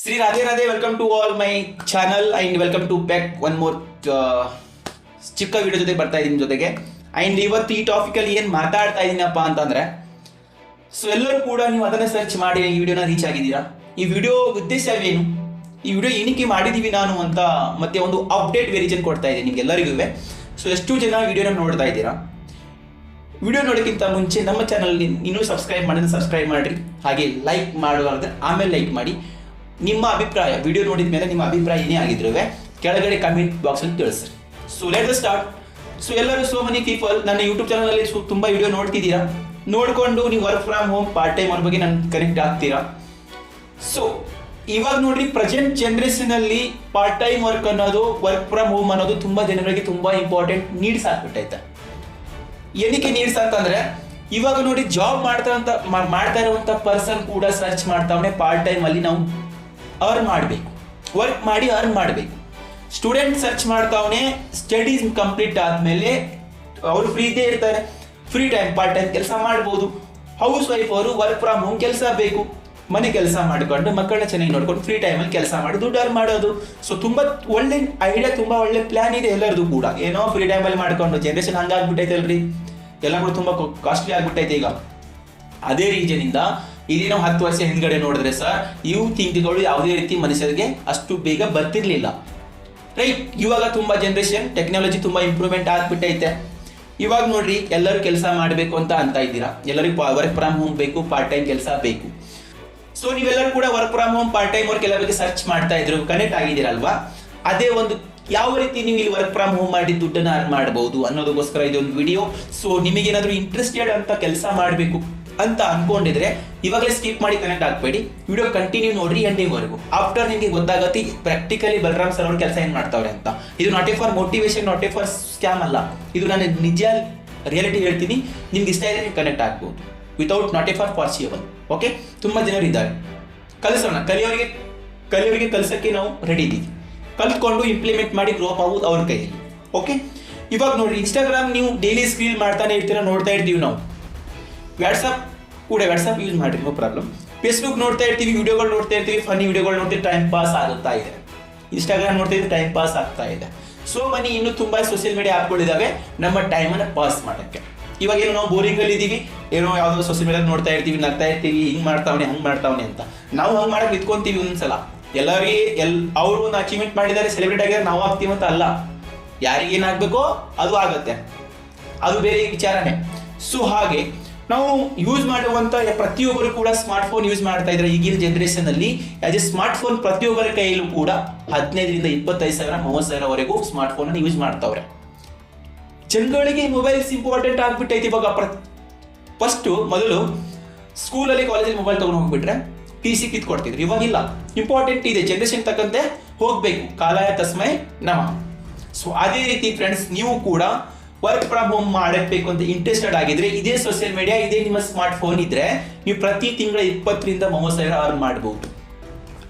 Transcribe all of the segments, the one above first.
Shri Radhe Radhe welcome to all my channel and welcome to back one more ಚಿಕ್ಕ video ಜೊತೆ ಬರ್ತಾ ಇದ್ದೀನಿ ಜೊತೆಗೆ. ಅಂಡ್ ಇವತ್ತು ಈ ಟಾಪಿಕಲ್ಲಿ ಏನು ಮಾತಾಡ್ತಾ ಇದ್ದೀನಪ್ಪ ಅಂತಂದರೆ ಸೊ ಎಲ್ಲರೂ ಕೂಡ ನೀವು ಅದನ್ನ ಸರ್ಚ್ ಮಾಡಿ, ಈ ವಿಡಿಯೋನ ರೀಚ್ ಆಗಿದ್ದೀರಾ? ಈ ವಿಡಿಯೋ ಉದ್ದೇಶವೇನು ಈ ವಿಡಿಯೋ ಏನಕ್ಕೆ ಮಾಡಿದ್ದೀವಿ ನಾನು ಅಂತ ಮತ್ತೆ ಒಂದು ಅಪ್ಡೇಟ್ ವೆರಿಜನ್ ಕೊಡ್ತಾ ಇದ್ದೀನಿ ನಿಮ್ಗೆ ಎಲ್ಲರಿಗೂ ಸೊ ಎಷ್ಟು ಜನ ವಿಡಿಯೋನ ನೋಡ್ತಾ ಇದ್ದೀರಾ? ವಿಡಿಯೋ ನೋಡೋಕ್ಕಿಂತ ಮುಂಚೆ ನಮ್ಮ ಚಾನಲ್ ಇನ್ನೂ ಸಬ್ಸ್ಕ್ರೈಬ್ ಮಾಡಿದ್ರೆ ಸಬ್ಸ್ಕ್ರೈಬ್ ಮಾಡಿರಿ. ಹಾಗೆ ಲೈಕ್ ಮಾಡುವಾಗ ಆಮೇಲೆ ಲೈಕ್ ಮಾಡಿ. ನಿಮ್ಮ ಅಭಿಪ್ರಾಯ ವಿಡಿಯೋ ನೋಡಿದ ಮೇಲೆ ನಿಮ್ಮ ಅಭಿಪ್ರಾಯ ಏನೇ ಆಗಿದ್ರು ಕೆಳಗಡೆ ಕಮೆಂಟ್ ಬಾಕ್ಸಲ್ಲಿ ತಿಳಿಸ್ರಿ. ಸೊ ಲೆಟ್ ಸ್ಟಾರ್ಟ್ ಸೊ ಎಲ್ಲರೂ ಸೋ ಮನಿ ಪೀಪಲ್ ನನ್ನ ಯೂಟ್ಯೂಬ್ ಚಾನಲಲ್ಲಿ ಅಲ್ಲಿ ತುಂಬ ವಿಡಿಯೋ ನೋಡ್ತಿದ್ದೀರಾ? ನೋಡಿಕೊಂಡು ನೀವು work from home part time ಅವ್ರ ಬಗ್ಗೆ ನಾನು ಕನೆಕ್ಟ್ ಆಗ್ತೀರಾ? ಸೊ ಇವಾಗ ನೋಡ್ರಿ ಪ್ರೆಸೆಂಟ್ ಜನರೇಷನ್ ಅಲ್ಲಿ ಪಾರ್ಟ್ ಟೈಮ್ ವರ್ಕ್ ಅನ್ನೋದು ವರ್ಕ್ ಫ್ರಮ್ ಹೋಮ್ ಅನ್ನೋದು ತುಂಬಾ ಜನಗಳಿಗೆ ತುಂಬಾ ಇಂಪಾರ್ಟೆಂಟ್ ನೀಡ್ಸ್ ಆಗ್ಬಿಟ್ಟೈತೆ. ಏನಕ್ಕೆ ನೀಡ್ಸ್ ಅಂತಂದ್ರೆ, ಇವಾಗ ನೋಡಿ ಜಾಬ್ ಮಾಡ್ತಾ ಮಾಡ್ತಾ ಇರುವಂತ ಪರ್ಸನ್ ಕೂಡ ಸರ್ಚ್ ಮಾಡ್ತಾವನೆ ಪಾರ್ಟ್ ಟೈಮ್ ಅಲ್ಲಿ ನಾವು ಅರ್ನ್ ಮಾಡಬೇಕು. ವರ್ಕ್ ಮಾಡಿ ಅರ್ನ್ ಮಾಡಬೇಕು. ಸ್ಟೂಡೆಂಟ್ ಸರ್ಚ್ ಮಾಡ್ತಾವನೆ ಸ್ಟಡೀಸ್ ಕಂಪ್ಲೀಟ್ ಆದಮೇಲೆ ಅವರು ಫ್ರೀ ಇದ್ದೇ ಇರ್ತಾರೆ. ಫ್ರೀ ಟೈಮ್ ಪಾರ್ಟ್ ಟೈಮ್ ಕೆಲಸ ಮಾಡ್ಬೋದು. ಹೌಸ್ ವೈಫ್ ಅವರು ವರ್ಕ್ ಫ್ರಮ್ ಹೋಮ್ ಕೆಲಸ ಬೇಕು. ಮನೆ ಕೆಲಸ ಮಾಡಿಕೊಂಡು ಮಕ್ಕಳನ್ನ ಚೆನ್ನಾಗಿ ನೋಡ್ಕೊಂಡು ಫ್ರೀ ಟೈಮಲ್ಲಿ ಕೆಲಸ ಮಾಡಿ, ದುಡ್ಡು ಅರ್ನ್ ಮಾಡೋದು. ಸೊ ತುಂಬ ಒಳ್ಳೆ ಐಡಿಯಾ ತುಂಬ ಒಳ್ಳೆ ಪ್ಲಾನ್ ಇದೆ ಎಲ್ಲರದು ಕೂಡ. ಏನೋ ಫ್ರೀ ಟೈಮಲ್ಲಿ ಮಾಡ್ಕೊಂಡು ಜನರೇಷನ್ ಹಂಗಾಗ್ಬಿಟ್ಟೈತೆ ಅಲ್ರಿ ಎಲ್ಲ ಕೂಡ ತುಂಬ ಕಾಸ್ಟ್ಲಿ ಆಗ್ಬಿಟ್ಟೈತೆ ಈಗ. ಅದೇ ರೀಸನ್ ಇಂದ ನಾವು ಹತ್ತು ವರ್ಷ ಹಿಂದ್ಗಡೆ ನೋಡಿದ್ರೆ ಸರ್ ಇವು ತಿಂಡಿಗಳು ಯಾವುದೇ ರೀತಿ ಮನುಷ್ಯರಿಗೆ ಅಷ್ಟು ಬೇಗ ಬರ್ತಿರ್ಲಿಲ್ಲ. ರೈಟ್ ಇವಾಗ ತುಂಬಾ ಜನರೇಷನ್ ಟೆಕ್ನಾಲಜಿ ತುಂಬಾ ಇಂಪ್ರೂವ್ಮೆಂಟ್ ಆಗ್ಬಿಟ್ಟೈತೆ. ಇವಾಗ ನೋಡ್ರಿ, ಎಲ್ಲರೂ ಕೆಲಸ ಮಾಡಬೇಕು ಅಂತ ಅಂತ ಇದ್ದೀರಾ? ಎಲ್ಲರಿಗೂ ವರ್ಕ್ ಫ್ರಮ್ ಹೋಮ್ ಬೇಕು ಪಾರ್ಟ್ ಟೈಮ್ ಕೆಲಸ ಬೇಕು. ಸೊ ನೀವೆಲ್ಲರೂ ಕೂಡ work from home part time work ಕೆಲವರಿಗೆ ಸರ್ಚ್ ಮಾಡ್ತಾ ಇದ್ರು ಕನೆಕ್ಟ್ ಆಗಿದ್ದೀರಲ್ವಾ? ಅದೇ ಒಂದು, ಯಾವ ರೀತಿ ನೀವು ಇಲ್ಲಿ ವರ್ಕ್ ಫ್ರಮ್ ಹೋಮ್ ಮಾಡಿ ದುಡ್ಡನ್ನು ಅರ್ನ್ ಮಾಡಬಹುದು ಅನ್ನೋದಕ್ಕೋಸ್ಕರ ಇದೊಂದು ವಿಡಿಯೋ ಸೊ ನಿಮಗೇನಾದರೂ ಇಂಟ್ರೆಸ್ಟೆಡ್ ಅಂತ ಕೆಲಸ ಮಾಡಬೇಕು ಅಂತ ಅನ್ಕೊಂಡಿದ್ರೆ ಇವಾಗಲೇ ಸ್ಕಿಪ್ ಮಾಡಿ ಕನೆಕ್ಟ್ ಆಗಬೇಡಿ. ವಿಡಿಯೋ ಕಂಟಿನ್ಯೂ ನೋಡ್ರಿ ಎಂಡಿಂಗ್ವರೆಗೂ. ಆಫ್ಟರ್ ನಿಮಗೆ ಗೊತ್ತಾಗತ್ತೆ ಪ್ರಾಕ್ಟಿಕಲಿ ಬಲರಾಮ್ ಸರ್ ಅವ್ರ ಕೆಲಸ ಏನು ಮಾಡ್ತಾವ್ರೆ ಅಂತ. ಇದು not a for motivation not a for scam ಅಲ್ಲ. ಇದು ನಾನು ನಿಜ ರಿಯಾಲಿಟಿ ಹೇಳ್ತೀನಿ. ನಿಮ್ಗೆ ಇಷ್ಟ ಇದೆ ನೀವು ಕನೆಕ್ಟ್ ಆಗ್ಬೋದು. Without not a for possible okay ತುಂಬಾ ಜನರು ಇದ್ದಾರೆ. ಕಲಿಸೋಣ. ಕಲಿಯೋರಿಗೆ ಕಲಿಯೋರಿಗೆ ಕಲಿಸಕ್ಕೆ ನಾವು ರೆಡಿ ಇದ್ದೀವಿ ಕಲ್ತ್ಕೊಂಡು ಇಂಪ್ಲಿಮೆಂಟ್ ಮಾಡಿ ಗ್ರೋಪ್ ಆಗೋದು ಅವ್ರ ಕೈಯಲ್ಲಿ. ಓಕೆ ಇವಾಗ ನೋಡ್ರಿ ಇನ್ಸ್ಟಾಗ್ರಾಮ್ ನೀವು ಡೈಲಿ ಸ್ಕ್ರೀನ್ ಮಾಡ್ತಾನೆ ಇರ್ತೀರ, ನೋಡ್ತಾ ಇರ್ತೀವಿ ನಾವು. ವಾಟ್ಸಪ್ ಕೂಡ ವ್ಯಾಟ್ಸಪ್ ಯೂಸ್ ಮಾಡಿರಿ ನೋ ಪ್ರಾಬ್ಲಮ್ ಫೇಸ್ಬುಕ್ ನೋಡ್ತಾ ಇರ್ತೀವಿ ವಿಡಿಯೋಗಳು ನೋಡ್ತಾ ಇರ್ತೀವಿ ಫನಿ ವಿಡಿಯೋಗಳು ನೋಡ್ತೀವಿ ಟೈಮ್ ಪಾಸ್ ಆಗುತ್ತಾ ಇದೆ. ಇನ್ಸ್ಟಾಗ್ರಾಮ್ ನೋಡ್ತಾ ಇದ್ರೆ ಟೈಮ್ ಪಾಸ್ ಆಗ್ತಾ ಇದೆ. ಸೊ ಮನಿ ಇನ್ನೂ ತುಂಬಾ ಸೋಷಿಯಲ್ ಮೀಡಿಯಾ ಆ್ಯಪ್ಗಳಿದ್ದಾವೆ ನಮ್ಮ ಟೈಮನ್ನು ಪಾಸ್ ಮಾಡೋಕ್ಕೆ. ಇವಾಗ ಏನು ನಾವು ಬೋರಿಂಗ್ ಅಲ್ಲಿ ಇದೀವಿ, ಏನೋ ಯಾವುದೋ ಸೋಷಿಯಲ್ ಮೀಡಿಯಾ ನೋಡ್ತಾ ಇರ್ತೀವಿ, ನಗ್ತಾ ಇರ್ತೀವಿ, ಹಿಂಗ್ ಮಾಡ್ತಾವನೆ, ಹಂಗೆ ಮಾಡ್ತಾವನೆ ಅಂತ. ನಾವು ಹಂಗ್ ಮಾಡಕ್ ನಿಂತ್ಕೊಂತೀವಿ ಒಂದ್ಸಲ. ಎಲ್ಲರಿಗೆ ಎಲ್, ಅವರು ಒಂದು ಅಚೀವ್ಮೆಂಟ್ ಮಾಡಿದ್ದಾರೆ ಸೆಲೆಬ್ರೇಟ್ ಆಗಿದ್ದಾರೆ, ನಾವು ಆಗ್ತೀವಿ ಅಂತ ಅಲ್ಲ. ಯಾರಿಗೇನಾಗಬೇಕೋ ಅದು ಆಗುತ್ತೆ. ಅದು ಬೇರೆ ವಿಚಾರನೇ. ಸೊ ಹಾಗೆ ನಾವು ಯೂಸ್ ಮಾಡುವಂತ ಪ್ರತಿಯೊಬ್ಬರು ಕೂಡ ಸ್ಮಾರ್ಟ್ ಫೋನ್ ಯೂಸ್ ಮಾಡ್ತಾ ಇದ್ದಾರೆ. ಈಗಿನ ಜನರೇಷನ್ ಅಲ್ಲಿ ಆಸ್ ಸ್ಮಾರ್ಟ್ ಫೋನ್ ಪ್ರತಿಯೊಬ್ಬರ ಕೈಯಲ್ಲೂ ಕೂಡ ಹದಿನೈದರಿಂದ ಇಪ್ಪತ್ತೈದು ಸಾವಿರ, ಮೂವತ್ತು ಸಾವಿರವರೆಗೂ ಸ್ಮಾರ್ಟ್ ಫೋನ್ ಯೂಸ್ ಮಾಡ್ತಾವ್ರೆ. ಜನಗಳಿಗೆ ಮೊಬೈಲ್ಸ್ ಇಂಪಾರ್ಟೆಂಟ್ ಆಗ್ಬಿಟ್ಟೈತಿ ಇವಾಗ ಫಸ್ಟ್ ಮೊದಲು ಸ್ಕೂಲಲ್ಲಿ ಕಾಲೇಜಲ್ಲಿ ಮೊಬೈಲ್ ತೊಗೊಂಡು ಹೋಗ್ಬಿಟ್ರೆ ಪಿ ಸಿ ಕಿತ್ಕೊಡ್ತಿದ್ರು. ಇವಾಗ ಇಲ್ಲ. ಇಂಪಾರ್ಟೆಂಟ್ ಇದೆ. ಜನರೇಷನ್ ತಕ್ಕಂತೆ ಹೋಗಬೇಕು. ಕಾಲಾಯ ತಸ್ಮೈ ನಮ. ಸೊ ಅದೇ ರೀತಿ ಫ್ರೆಂಡ್ಸ್ ನೀವು ಕೂಡ ವರ್ಕ್ ಫ್ರಮ್ ಹೋಮ್ ಮಾಡಬೇಕು ಅಂತ ಇಂಟ್ರೆಸ್ಟೆಡ್ ಆಗಿದ್ರೆ, ಇದೇ ಸೋಷಿಯಲ್ ಮೀಡಿಯಾ ಇದೇ ನಿಮ್ಮ ಸ್ಮಾರ್ಟ್ ಫೋನ್ ಇದ್ರೆ, ನೀವು ಪ್ರತಿ ತಿಂಗಳ ಇಪ್ಪತ್ತರಿಂದ ಮೂವತ್ತು ಸಾವಿರ ಅರ್ನ್ ಮಾಡಬಹುದು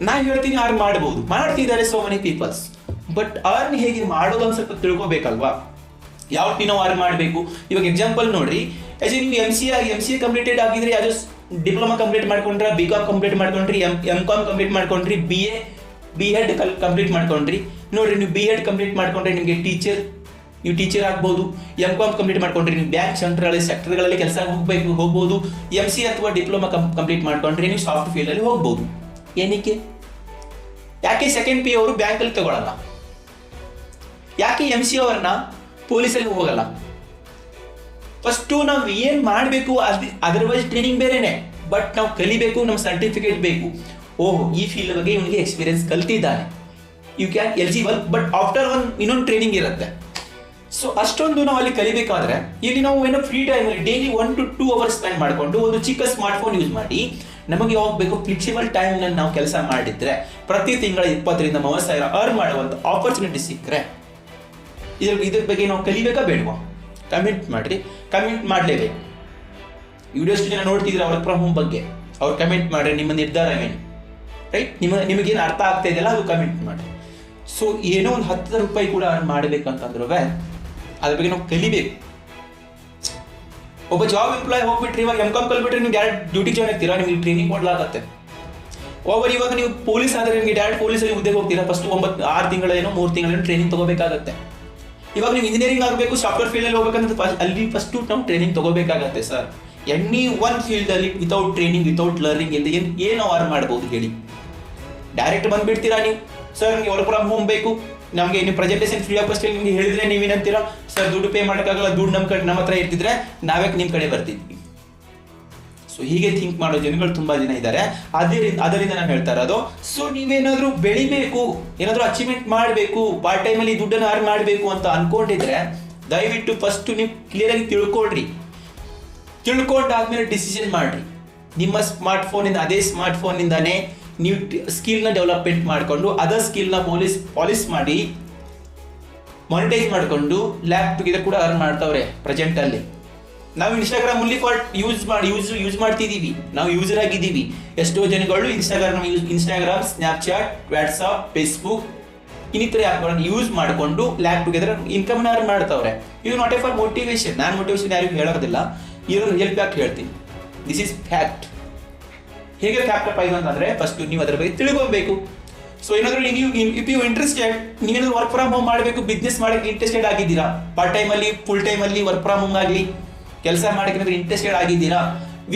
ನಾನು ಹೇಳ್ತೀನಿ ಅರ್ನ್ ಮಾಡಬಹುದು ಮಾಡ್ತಿದ್ದಾರೆ so many peoples but earn ಹೇಗೆ ಮಾಡೋದು ಅಂತ ಸ್ವಲ್ಪ ತಿಳ್ಕೊಬೇಕಲ್ವಾ? ಯಾವ ನಾವು ಅರ್ನ್ ಮಾಡಬೇಕು? ಇವಾಗ ಎಕ್ಸಾಂಪಲ್ ನೋಡ್ರಿ. ಎಸ್ ನೀವು M C M C completed ಆಗಿದ್ರೆ ಯಾವ್ದು ಡಿಪ್ಲೊಮಾ ಕಂಪ್ಲೀಟ್ ಮಾಡ್ಕೊಂಡ್ರೆ ಬಿ ಕಾಮ್ ಕಂಪ್ಲೀಟ್ ಮಾಡ್ಕೊಂಡ್ರಿ ಎಂ ಎಂ ಕಾಮ್ ಕಂಪ್ಲೀಟ್ ಮಾಡ್ಕೊಂಡ್ರಿ B A B Ed complete ಮಾಡ್ಕೊಂಡ್ರಿ. ನೋಡ್ರಿ, ನೀವು ಬಿ ಎಡ್ ಕಂಪ್ಲೀಟ್ ಮಾಡ್ಕೊಂಡ್ರೆ ನಿಮಗೆ ಟೀಚರ್ ನೀವು ಟೀಚರ್ ಆಗ್ಬೋದು ಎಂ ಕಾಮ್ ಕಂಪ್ಲೀಟ್ ಮಾಡ್ಕೊಂಡ್ರಿ, ನೀವು ಬ್ಯಾಂಕ್ ಸೆಂಟ್ರಲ್ಲಿ ಸೆಕ್ಟರ್ಗಳಲ್ಲಿ ಕೆಲಸ ಹೋಗಬೇಕು, ಹೋಗ್ಬೋದು ಎಂ ಸಿ ಅಥವಾ ಡಿಪ್ಲೊಮಾ ಕಂಪ್ಲೀಟ್ ಮಾಡ್ಕೊಂಡ್ರೆ ನೀವು ಸಾಫ್ಟ್ ಫೀಲ್ಡಲ್ಲಿ ಹೋಗ್ಬೋದು. ಏನಕ್ಕೆ? ಯಾಕೆ ಸೆಕೆಂಡ್ ಪಿ ಅವರು ಬ್ಯಾಂಕಲ್ಲಿ ತಗೊಳ್ಳಲ್ಲ ಯಾಕೆ ಎಂ ಸಿ ಅವ್ರನ್ನ ಪೊಲೀಸಲ್ಲಿ ಹೋಗಲ್ಲ? ಫಸ್ಟು ನಾವು ಏನು ಮಾಡಬೇಕು, ಅದು ಅದರ್ವೈಸ್ ಟ್ರೈನಿಂಗ್ ಬೇರೆನೆ. ಬಟ್ ನಾವು ಕಲಿಬೇಕು ನಮ್ಮ ಸರ್ಟಿಫಿಕೇಟ್ ಬೇಕು. ಓಹ್, ಈ ಫೀಲ್ಡ್ ಬಗ್ಗೆ ಇವನಿಗೆ experience ಕಲ್ತಿದ್ದಾನೆ. You can eligible but after one ಇನ್ನೊಂದು ಟ್ರೈನಿಂಗ್ ಇರುತ್ತೆ. ಸೊ ಅಷ್ಟೊಂದು ನಾವು ಅಲ್ಲಿ ಕಲಿಬೇಕಾದ್ರೆ ಇಲ್ಲಿ ನಾವು ಏನೋ ಫ್ರೀ ಟೈಮಲ್ಲಿ daily one to two hours spend ಮಾಡಿಕೊಂಡು ಒಂದು ಚಿಕ್ಕ ಸ್ಮಾರ್ಟ್ ಫೋನ್ ಯೂಸ್ ಮಾಡಿ ನಮಗೆ ಯಾವಾಗ ಬೇಕು ಫ್ಲೆಕ್ಸಿಬಲ್ ಟೈಮ್ನಲ್ಲಿ ನಾವು ಕೆಲಸ ಮಾಡಿದ್ರೆ ಪ್ರತಿ ತಿಂಗಳ ಇಪ್ಪತ್ತರಿಂದ ಮೂವತ್ತು ಸಾವಿರ ಅರ್ನ್ ಮಾಡುವಂತ ಆಪರ್ಚುನಿಟಿ ಸಿಕ್ಕರೆ ಇದ್ರ ಇದ್ರ ಬಗ್ಗೆ ನಾವು ಕಲಿಬೇಕಾ ಬೇಡವಾ? ಕಮೆಂಟ್ ಮಾಡ್ರಿ. ಕಮೆಂಟ್ ಮಾಡಲೇಬೇಕು. ವಿಡಿಯೋ ಎಷ್ಟು ಜನ ನೋಡ್ತಿದ್ರೆ ವರ್ಕ್ ಫ್ರಮ್ ಬಗ್ಗೆ. ಅವ್ರು ಕಮೆಂಟ್ ಮಾಡ್ರಿ ನಿಮ್ಮ ನಿರ್ಧಾರ ಏನು? ರೈಟ್ ನಿಮ್ಮ, ನಿಮಗೇನು ಅರ್ಥ ಆಗ್ತಾ ಇದೆಯಲ್ಲ ಅದು ಕಮೆಂಟ್ ಮಾಡಿ ಸೊ ಏನೋ ಒಂದು ಹತ್ತು ರೂಪಾಯಿ ಕೂಡ ಅರ್ನ್ ಮಾಡಬೇಕಂತಂದ್ರೂ ಅದ್ರ ಬಗ್ಗೆ ನಾವು ಕಲಿಬೇಕು. ಒಬ್ಬ ಜಾಬ್ ಎಂಪ್ಲಾಯ್ ಹೋಗ್ಬಿಟ್ರಿ ಇವಾಗ ಎಂ ಕಾಮ್ ಕಲ್ಬಿಟ್ರೆ ನೀವು ಡೈರೆಕ್ಟ್ ಡ್ಯೂಟಿ ಜಾಯ್ನ್ ಆಗ್ತೀರಾ? ನಿಮಗೆ ಟ್ರೈನಿಂಗ್ ಕೊಡ್ಲಾಗತ್ತೆ. ಓವರ್ ಇವಾಗ ನೀವು ಪೊಲೀಸ್ ಆದರೆ ನಿಮಗೆ ಡೈರೆಕ್ಟ್ ಪೊಲೀಸಲ್ಲಿ ಉದ್ಯೋಗ ಹೋಗ್ತೀರಾ? ಫಸ್ಟ್ ಒಂಬತ್ತು ಆರು ತಿಂಗಳೇನೋ, ಮೂರು ತಿಂಗಳೇನೋ ಟ್ರೈನಿಂಗ್ ತಗೋಬೇಕಾಗತ್ತೆ. ಇವಾಗ ನೀವು ಇಂಜಿನಿಯರಿಂಗ್ ಆಗಬೇಕು ಸಾಫ್ಟ್ವೇರ್ ಫೀಲ್ಡಲ್ಲಿ ಹೋಗ್ಬೇಕಂದ್ರೆ ಅಲ್ಲಿ ಫಸ್ಟು ನಾವು ಟ್ರೈನಿಂಗ್ ತಗೋಬೇಕಾಗತ್ತೆ ಸರ್ ಎನಿ ಒನ್ ಫೀಲ್ಡಲ್ಲಿ ವಿತೌಟ್ ಟ್ರೈನಿಂಗ್ ವಿತೌಟ್ ಲರ್ನಿಂಗ್ ಎಂದು ಏನು ಏನು ಅರ್ನ್ ಮಾಡ್ಬೋದು ಹೇಳಿ. ಡೈರೆಕ್ಟ್ ಬಂದ್ಬಿಡ್ತೀರಾ ನೀವು? ಸರ್ ನಿಮಗೆ ವರ್ಕ್ ಫ್ರಮ್ ಹೋಮ್ ಬೇಕು. ನಮಗೆ ನೀವು ಪ್ರೆಸೆಂಟೇಷನ್ ಫ್ರೀ ಆಫ್ ಕಾಸ್ಟ್ ನಿಮಗೆ ಹೇಳಿದ್ರೆ ನೀವೇನಂತೀರಾ ಸರ್, ದುಡ್ಡು ಪೇ ಮಾಡೋಕ್ಕಾಗಲ್ಲ, ದುಡ್ಡು ನಮ್ಮ ಕಡೆ ನಮ್ಮ ಹತ್ರ ಇರ್ತಿದ್ರೆ ನಾವೇ ನಿಮ್ಮ ಕಡೆ ಬರ್ತಿದ್ವಿ. ಸೊ ಹೀಗೆ ಥಿಂಕ್ ಮಾಡೋ ಜನಗಳು ತುಂಬಾ ಜನ ಇದ್ದಾರೆ. ಅದೇ ಅದರಿಂದ ನಾನು ಹೇಳ್ತಾ ಇರೋದು. ಸೊ ನೀವೇನಾದರೂ ಬೆಳಿಬೇಕು, ಏನಾದರೂ ಅಚೀವ್ಮೆಂಟ್ ಮಾಡಬೇಕು ಪಾರ್ಟ್ ಟೈಮಲ್ಲಿ ದುಡ್ಡನ್ನು ಅರ್ನ್ ಮಾಡಬೇಕು ಅಂತ ಅನ್ಕೊಂಡಿದ್ರೆ, ದಯವಿಟ್ಟು ಫಸ್ಟ್ ನೀವು ಕ್ಲಿಯರ್ ಆಗಿ ತಿಳ್ಕೊಳ್ರಿ. ತಿಳ್ಕೊಂಡಾದ್ಮೇಲೆ ಡಿಸಿಷನ್ ಮಾಡಿರಿ. ನಿಮ್ಮ ಸ್ಮಾರ್ಟ್ ಫೋನಿಂದ ಅದೇ ಸ್ಮಾರ್ಟ್ ಫೋನಿಂದಾನೇ ನೀವು ಸ್ಕಿಲ್ನ ಡೆವಲಪ್ಮೆಂಟ್ ಮಾಡಿಕೊಂಡು ಅದರ್ ಸ್ಕಿಲ್ನ ಪೊಲೀಸ್ ಪಾಲಿಸ್ ಮಾಡಿ ಮಾನಿಟೈಸ್ ಮಾಡಿಕೊಂಡು ಲ್ಯಾಪ್ಟಾಪ್ ಕೂಡ ಅರ್ನ್ ಮಾಡ್ತಾವ್ರೆ ಪ್ರೆಸೆಂಟ್ ಅಲ್ಲಿ. ನಾವು ಇನ್ಸ್ಟಾಗ್ರಾಮ್ ಓನ್ಲಿ ಫಾರ್ ಯೂಸ್ ಮಾಡಿ ಯೂಸ್ ಯೂಸ್ ಮಾಡ್ತಿದ್ದೀವಿ ನಾವು ಯೂಸರ್ ಆಗಿದ್ದೀವಿ. ಎಷ್ಟೋ ಜನಗಳು Instagram use Instagram Snapchat WhatsApp Facebook ಇನ್ನಿತರ ಆ್ಯಪ್ಗಳನ್ನು ಯೂಸ್ ಮಾಡಿಕೊಂಡು ಲ್ಯಾಪ್ ಟುಗೆದರ್ ಇನ್ಕಮ್ ಅರ್ನ್ ಮಾಡ್ತಾವ್ರೆ. ಇದು ನಾಟ್ ಎ ಫಾರ್ ಮೋಟಿವೇಶನ್ ನಾನು ಮೋಟಿವೇಶನ್ ಯಾರಿಗೂ ಹೇಳೋದಿಲ್ಲ. ಇದನ್ನು ಹೆಲ್ಪ್ ಫ್ಯಾಕ್ಟ್ ಹೇಳ್ತೀನಿ? ದಿಸ್ ಇಸ್ ಫ್ಯಾಕ್ಟ್ ಹೇಗೆ ಫ್ಯಾಕ್ಟ್ ಆಯ್ತು ಅಂತಂದ್ರೆ ಫಸ್ಟ್ ನೀವು ಅದರ ಬಗ್ಗೆ ತಿಳ್ಕೊಬೇಕು. ಸೊ ಏನಾದರೂ ನೀವು ಇಫ್ ಯು ಇಂಟ್ರೆಸ್ಟೆಡ್ ನೀವೇನಾದ್ರು ವರ್ಕ್ ಫ್ರಮ್ ಹೋಮ್ ಮಾಡಬೇಕು ಬಿಸ್ನೆಸ್ ಮಾಡಕ್ಕೆ ಇಂಟ್ರೆಸ್ಟೆಡ್ ಆಗಿದ್ದೀರಾ? ಪಾರ್ಟ್ ಟೈಮಲ್ಲಿ ಫುಲ್ ಅಲ್ಲಿ ವರ್ಕ್ ಫ್ರಮ್ ಹೋಮ್ ಆಗಲಿ, ಕೆಲಸ ಮಾಡಕ್ಕೆ ಇಂಟ್ರೆಸ್ಟೆಡ್ ಆಗಿದ್ದೀರಾ?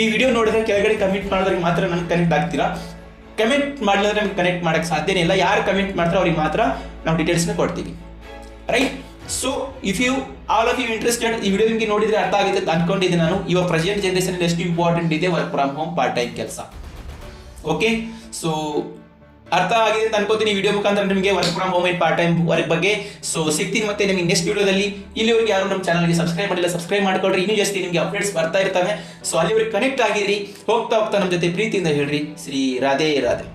ಈ ವಿಡಿಯೋ ನೋಡಿದ್ರೆ ಕೆಳಗಡೆ ಕಮೆಂಟ್ ಮಾಡಿದ್ರೆ ಮಾತ್ರ ನನಗೆ ಕನೆಕ್ಟ್ ಆಗ್ತೀರಾ? ಕಮೆಂಟ್ ಮಾಡಿದ್ರೆ ನಮ್ಗೆ ಕನೆಕ್ಟ್ ಮಾಡಕ್ಕೆ ಸಾಧ್ಯನೇ ಇಲ್ಲ. ಯಾರು ಕಮೆಂಟ್ ಮಾಡ್ತಾರೆ ಅವ್ರಿಗೆ ಮಾತ್ರ ನಾವು ಡೀಟೇಲ್ಸ್ನ ಕೊಡ್ತೀವಿ. Right so if you all of you interested ಈ ವಿಡಿಯೋ ನಿಮಗೆ ನೋಡಿದ್ರೆ ಅರ್ಥ ಆಗುತ್ತೆ ಅಂತ ಅನ್ಕೊಂಡಿದ್ದೆ ನಾನು. ಇವಾಗ ಪ್ರೆಸೆಂಟ್ ಜನರೇಷನ್ ಎಷ್ಟು ಇಂಪಾರ್ಟೆಂಟ್ ಇದೆ work from home part time ಕೆಲಸ. ಓಕೆ ಸೊ ಅರ್ಥ ಆಗಿದೆ ಅಂತ ಅನ್ಕೋತೀನಿ ವಿಡಿಯೋ ಮುಖಾಂತರ ನಿಮಗೆ work from home and part time work ಬಗ್ಗೆ ಸೊ ಸಿಗ್ತೀನಿ ಮತ್ತೆ ನಿಮಗೆ ನೆಕ್ಸ್ಟ್ ವಿಡಿಯೋದಲ್ಲಿ ಇಲ್ಲಿವರೆಗೆ ಯಾರು ನಮ್ಮ ಚಾನಲ್ಗೆ ಸಬ್ಸ್ಕ್ರೈಬ್ ಮಾಡಿಲ್ಲ ಸಬ್ಸ್ಕ್ರೈಬ್ ಮಾಡ್ಕೊಳ್ರಿ. ಇನ್ನೂ ಜಾಸ್ತಿ ನಿಮಗೆ ಅಪ್ಡೇಟ್ಸ್ ಬರ್ತಾ ಇರ್ತವೆ. ಸೊ ಅಲ್ಲಿವರೆಗೆ ಕನೆಕ್ಟ್ ಆಗಿರಿ. ಹೋಗ್ತಾ ಹೋಗ್ತಾ ನಮ್ಮ ಜೊತೆ ಪ್ರೀತಿಯಿಂದ ಹೇಳ್ರಿ. ಶ್ರೀ ರಾಧೇ ರಾಧೆ.